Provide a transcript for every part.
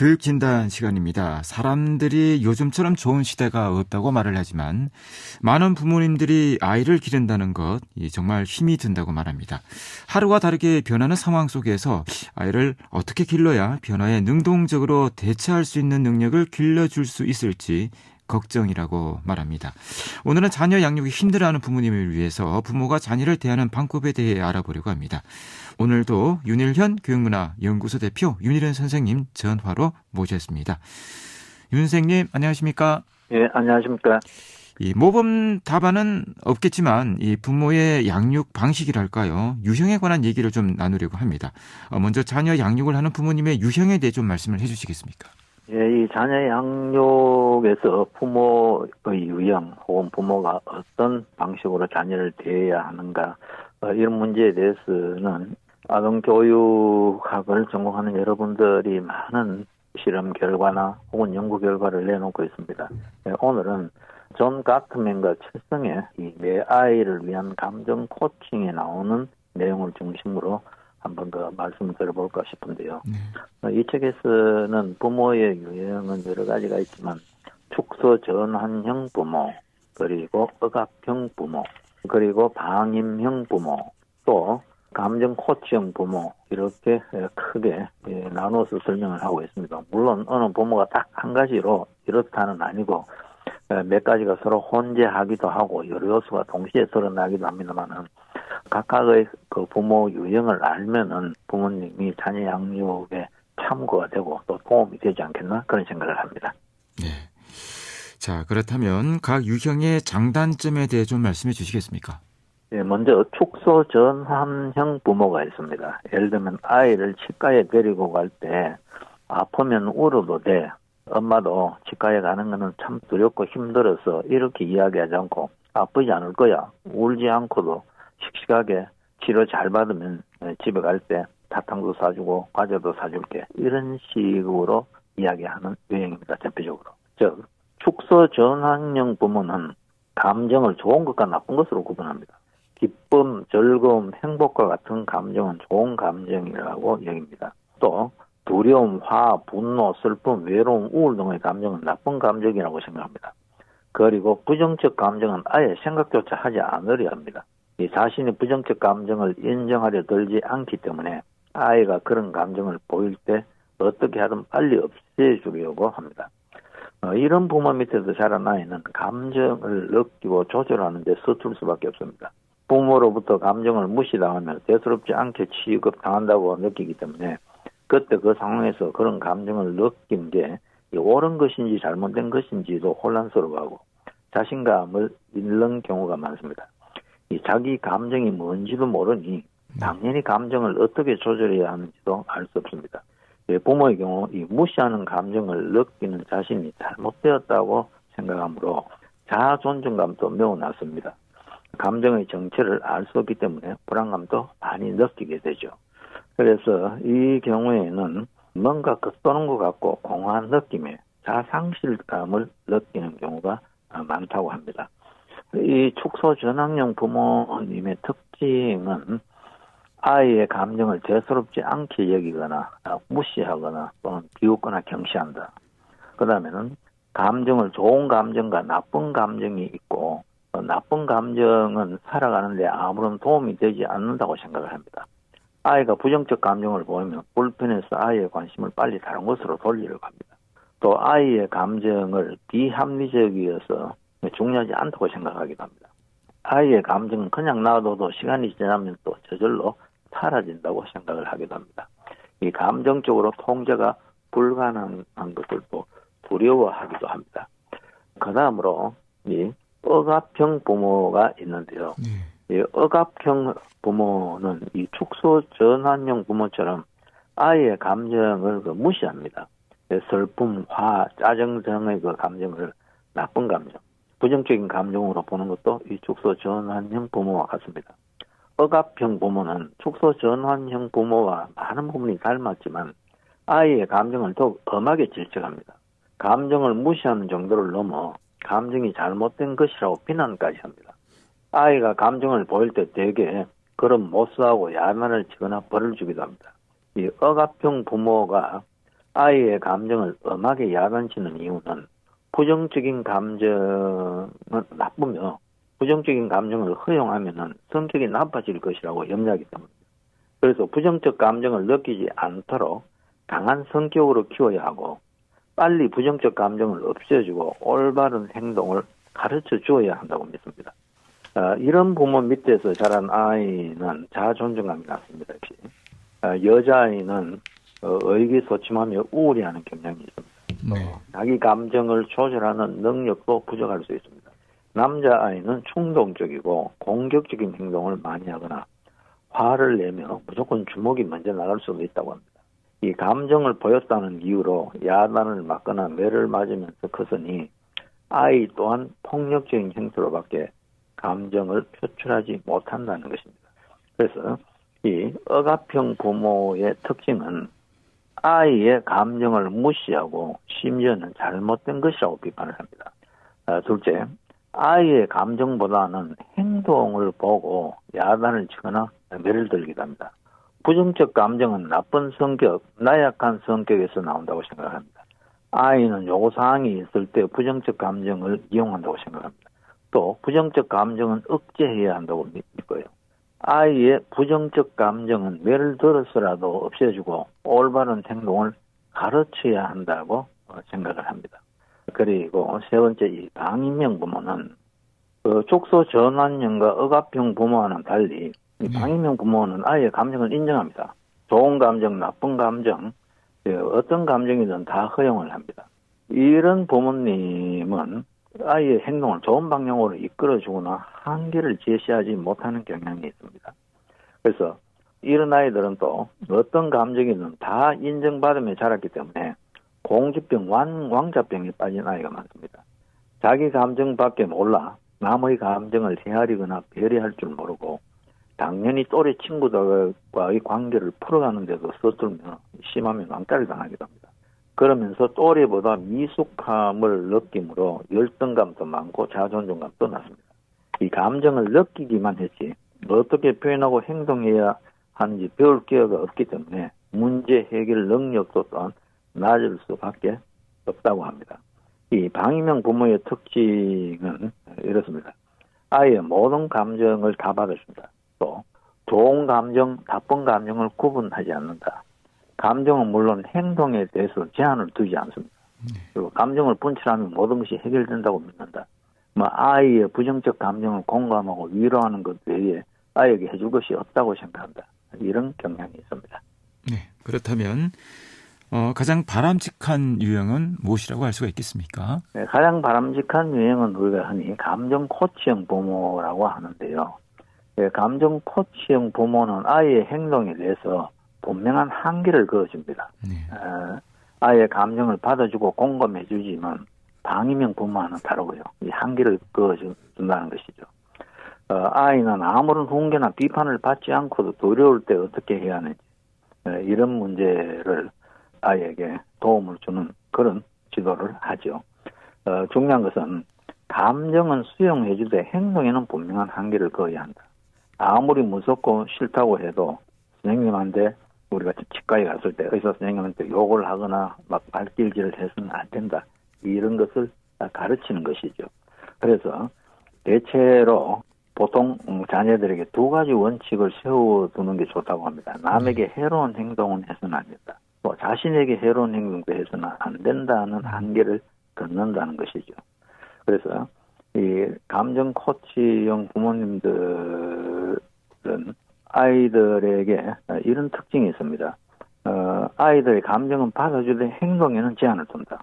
교육 진단 시간입니다. 사람들이 요즘처럼 좋은 시대가 없다고 말을 하지만 많은 부모님들이 아이를 기른다는 것 정말 힘이 든다고 말합니다. 하루가 다르게 변하는 상황 속에서 아이를 어떻게 길러야 변화에 능동적으로 대처할 수 있는 능력을 길러줄 수 있을지 걱정이라고 말합니다. 오늘은 자녀 양육이 힘들어하는 부모님을 위해서 부모가 자녀를 대하는 방법에 대해 알아보려고 합니다. 오늘도 윤일현 교육문화 연구소 대표 윤일현 선생님 전화로 모셨습니다. 윤 선생님 안녕하십니까? 예, 안녕하십니까? 이 모범 답안은 없겠지만 이 부모의 양육 방식이랄까요 유형에 관한 얘기를 좀 나누려고 합니다. 어, 먼저 자녀 양육을 하는 부모님의 유형에 대해 좀 말씀을 해주시겠습니까? 예, 이 자녀 양육에서 부모의 유형 혹은 부모가 어떤 방식으로 자녀를 대해야 하는가 어, 이런 문제에 대해서는 아동 교육학을 전공하는 여러분들이 많은 실험 결과나 혹은 연구 결과를 내놓고 있습니다. 네, 오늘은 존 가트맨과 칠성의 이 내 아이를 위한 감정 코칭에 나오는 내용을 중심으로 한번 더 말씀을 드려볼까 싶은데요. 네. 어, 이 책에서는 부모의 유형은 여러 가지가 있지만 축소 전환형 부모, 그리고 억압형 부모, 그리고 방임형 부모, 또 감정 코치형 부모 이렇게 크게 예, 나눠서 설명을 하고 있습니다. 물론 어느 부모가 딱 한 가지로 이렇다는 아니고 몇 가지가 서로 혼재하기도 하고 여러 요소가 동시에 드러나기도 합니다만은 각각의 그 부모 유형을 알면은 부모님이 자녀 양육에 참고가 되고 또 도움이 되지 않겠나 그런 생각을 합니다. 네. 자 그렇다면 각 유형의 장단점에 대해 좀 말씀해 주시겠습니까? 예, 먼저 축소 전환형 부모가 있습니다. 예를 들면 아이를 치과에 데리고 갈 때 아프면 울어도 돼. 엄마도 치과에 가는 거는 참 두렵고 힘들어서 이렇게 이야기하지 않고 아프지 않을 거야. 울지 않고도 씩씩하게 치료 잘 받으면 집에 갈 때 사탕도 사주고 과자도 사줄게. 이런 식으로 이야기하는 유행입니다. 대표적으로. 즉 축소 전환형 부모는 감정을 좋은 것과 나쁜 것으로 구분합니다. 기쁨, 즐거움, 행복과 같은 감정은 좋은 감정이라고 여깁니다. 또 두려움, 화, 분노, 슬픔, 외로움, 우울 등의 감정은 나쁜 감정이라고 생각합니다. 그리고 부정적 감정은 아예 생각조차 하지 않으려 합니다. 이 자신이 부정적 감정을 인정하려 들지 않기 때문에 아이가 그런 감정을 보일 때 어떻게 하든 빨리 없애주려고 합니다. 어, 이런 부모 밑에서 자란 아이는 감정을 느끼고 조절하는 데 서툴 수밖에 없습니다. 부모로부터 감정을 무시당하면 대수롭지 않게 취급당한다고 느끼기 때문에 그때 그 상황에서 그런 감정을 느낀 게 옳은 것인지 잘못된 것인지도 혼란스러워하고 자신감을 잃는 경우가 많습니다. 이 자기 감정이 뭔지도 모르니 당연히 감정을 어떻게 조절해야 하는지도 알 수 없습니다. 예, 부모의 경우 이 무시하는 감정을 느끼는 자신이 잘못되었다고 생각하므로 자아 존중감도 매우 낮습니다. 감정의 정체를 알 수 없기 때문에 불안감도 많이 느끼게 되죠. 그래서 이 경우에는 뭔가 겉도는 것 같고 공허한 느낌에 자상실감을 느끼는 경우가 많다고 합니다. 이 축소 전환형 부모님의 특징은 아이의 감정을 대수롭지 않게 여기거나 무시하거나 또는 비웃거나 경시한다. 그 다음에는 감정을 좋은 감정과 나쁜 감정이 있고 나쁜 감정은 살아가는데 아무런 도움이 되지 않는다고 생각을 합니다. 아이가 부정적 감정을 보이면 불편해서 아이의 관심을 빨리 다른 곳으로 돌리려고 합니다. 또 아이의 감정을 비합리적이어서 중요하지 않다고 생각하기도 합니다. 아이의 감정은 그냥 놔둬도 시간이 지나면 또 저절로 사라진다고 생각을 하기도 합니다. 이 감정적으로 통제가 불가능한 것을 또 두려워하기도 합니다. 그 다음으로 이 억압형 부모가 있는데요. 네. 이 억압형 부모는 이 축소 전환형 부모처럼 아이의 감정을 그 무시합니다. 슬픔, 화, 짜증 등의 그 감정을 나쁜 감정, 부정적인 감정으로 보는 것도 이 축소 전환형 부모와 같습니다. 억압형 부모는 축소 전환형 부모와 많은 부분이 닮았지만 아이의 감정을 더욱 엄하게 질책합니다. 감정을 무시하는 정도를 넘어 감정이 잘못된 것이라고 비난까지 합니다. 아이가 감정을 보일 때 대개 그런 못수하고 야만을 치거나 벌을 주기도 합니다. 이 억압형 부모가 아이의 감정을 엄하게 야단치는 이유는 부정적인 감정은 나쁘며 부정적인 감정을 허용하면은 성격이 나빠질 것이라고 염려하기 때문입니다. 그래서 부정적 감정을 느끼지 않도록 강한 성격으로 키워야 하고 빨리 부정적 감정을 없애주고 올바른 행동을 가르쳐 주어야 한다고 믿습니다. 어, 이런 부모 밑에서 자란 아이는 자존감이 낮습니다. 역시 어, 여자아이는 어, 의기소침하며 우울해하는 경향이 있습니다. 네. 자기 감정을 조절하는 능력도 부족할 수 있습니다. 남자아이는 충동적이고 공격적인 행동을 많이 하거나 화를 내며 무조건 주먹이 먼저 나갈 수도 있다고 합니다. 이 감정을 보였다는 이유로 야단을 맞거나 매를 맞으면서 컸으니 아이 또한 폭력적인 행태로밖에 감정을 표출하지 못한다는 것입니다. 그래서 이 억압형 부모의 특징은 아이의 감정을 무시하고 심지어는 잘못된 것이라고 비판을 합니다. 아, 둘째, 아이의 감정보다는 행동을 보고 야단을 치거나 매를 들기도 합니다. 부정적 감정은 나쁜 성격, 나약한 성격에서 나온다고 생각합니다. 아이는 요구사항이 있을 때 부정적 감정을 이용한다고 생각합니다. 또 부정적 감정은 억제해야 한다고 믿고요. 아이의 부정적 감정은 매를 들어서라도 없애주고 올바른 행동을 가르쳐야 한다고 어, 생각을 합니다. 그리고 세 번째 이 방임형 부모는 그 족소 전환형과 억압형 부모와는 달리 이 네. 방임형 부모는 아이의 감정을 인정합니다. 좋은 감정, 나쁜 감정, 예, 어떤 감정이든 다 허용을 합니다. 이런 부모님은 아이의 행동을 좋은 방향으로 이끌어주거나 한계를 제시하지 못하는 경향이 있습니다. 그래서 이런 아이들은 또 어떤 감정이든 다 인정받으며 자랐기 때문에 공주병, 왕, 왕자병에 빠진 아이가 많습니다. 자기 감정밖에 몰라 남의 감정을 헤아리거나 배려할 줄 모르고 당연히 또래 친구들과의 관계를 풀어가는데도 서툴며 심하면 왕따를 당하기도 합니다. 그러면서 또래보다 미숙함을 느낌으로 열등감도 많고 자존감도 낮습니다. 이 감정을 느끼기만 했지 어떻게 표현하고 행동해야 하는지 배울 기회가 없기 때문에 문제 해결 능력도 또한 낮을 수밖에 없다고 합니다. 이 방임형 부모의 특징은 이렇습니다. 아이의 모든 감정을 다 받아준다. 또 좋은 감정, 나쁜 감정을 구분하지 않는다. 감정은 물론 행동에 대해서 제한을 두지 않습니다. 그리고 감정을 분출하면 모든 것이 해결된다고 믿는다. 뭐 아이의 부정적 감정을 공감하고 위로하는 것 외에 아이에게 해줄 것이 없다고 생각한다. 이런 경향이 있습니다. 네. 그렇다면 어, 가장 바람직한 유형은 무엇이라고 할 수가 있겠습니까? 네, 가장 바람직한 유형은 우리가 흔히 감정 코치형 부모라고 하는데요. 네, 감정 코치형 부모는 아이의 행동에 대해서 분명한 한계를 그어줍니다. 네. 어, 아이의 감정을 받아주고 공감해주지만 부모와는 다르고요. 이 한계를 그어준다는 것이죠. 어, 아이는 아무런 훈계나 비판을 받지 않고도 두려울 때 어떻게 해야 하는지 어, 이런 문제를 아이에게 도움을 주는 그런 지도를 하죠. 어, 중요한 것은 감정은 수용해주되 행동에는 분명한 한계를 그어야 한다. 아무리 무섭고 싫다고 해도 선생님한테 우리가 치과에 갔을 때 의사 선생님한테 욕을 하거나 막 발길질을 해서는 안 된다. 이런 것을 가르치는 것이죠. 그래서 대체로 보통 음, 자녀들에게 두 가지 원칙을 세워두는 게 좋다고 합니다. 남에게 해로운 행동은 해서는 안 된다. 또 자신에게 해로운 행동도 해서는 안 된다는 한계를 걷는다는 것이죠. 그래서 이 감정 코치형 부모님들은 아이들에게 이런 특징이 있습니다. 어, 아이들의 감정은 받아주되 행동에는 제한을 둔다.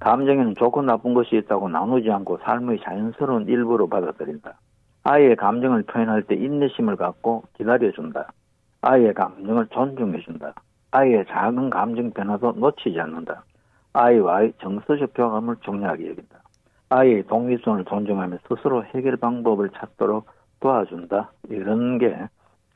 감정에는 좋고 나쁜 것이 있다고 나누지 않고 삶의 자연스러운 일부로 받아들인다. 아이의 감정을 표현할 때 인내심을 갖고 기다려준다. 아이의 감정을 존중해준다. 아이의 작은 감정 변화도 놓치지 않는다. 아이와의 정서적 교감을 중요하게 여긴다. 아이의 독립성을 존중하며 스스로 해결 방법을 찾도록 도와준다. 이런 게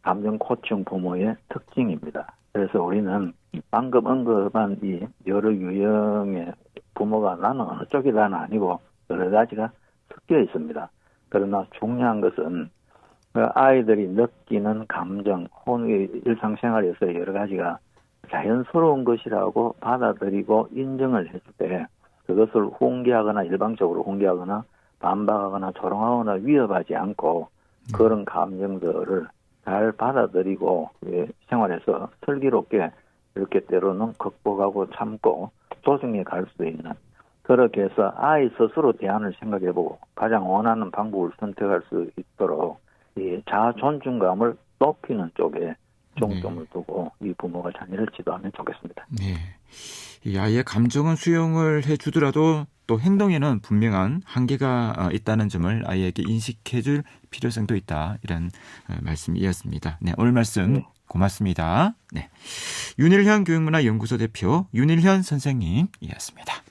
감정 코칭 부모의 특징입니다. 그래서 우리는 방금 언급한 이 여러 유형의 부모가 나는 어느 쪽이다는 아니고 여러 가지가 섞여 있습니다. 그러나 중요한 것은 그 아이들이 느끼는 감정, 혹은 일상생활에서 여러 가지가 자연스러운 것이라고 받아들이고 인정을 해주되 그것을 홍기하거나 일방적으로 홍기하거나 반박하거나 조롱하거나 위협하지 않고 그런 감정들을 잘 받아들이고 예, 생활에서 슬기롭게 이렇게 때로는 극복하고 참고 조정해 갈수 있는 그렇게 해서 아이 스스로 대안을 생각해보고 가장 원하는 방법을 선택할 수 있도록 이 자아 존중감을 높이는 쪽에 중점을 두고 이 부모가 자녀를 지도하면 좋겠습니다. 네. 이 아이의 감정은 수용을 해 주더라도 또 행동에는 분명한 한계가 어, 있다는 점을 아이에게 인식해 줄 필요성도 있다. 이런 어, 말씀이었습니다. 네, 오늘 말씀 네. 고맙습니다. 네. 윤일현 교육문화연구소 대표 윤일현 선생님이었습니다.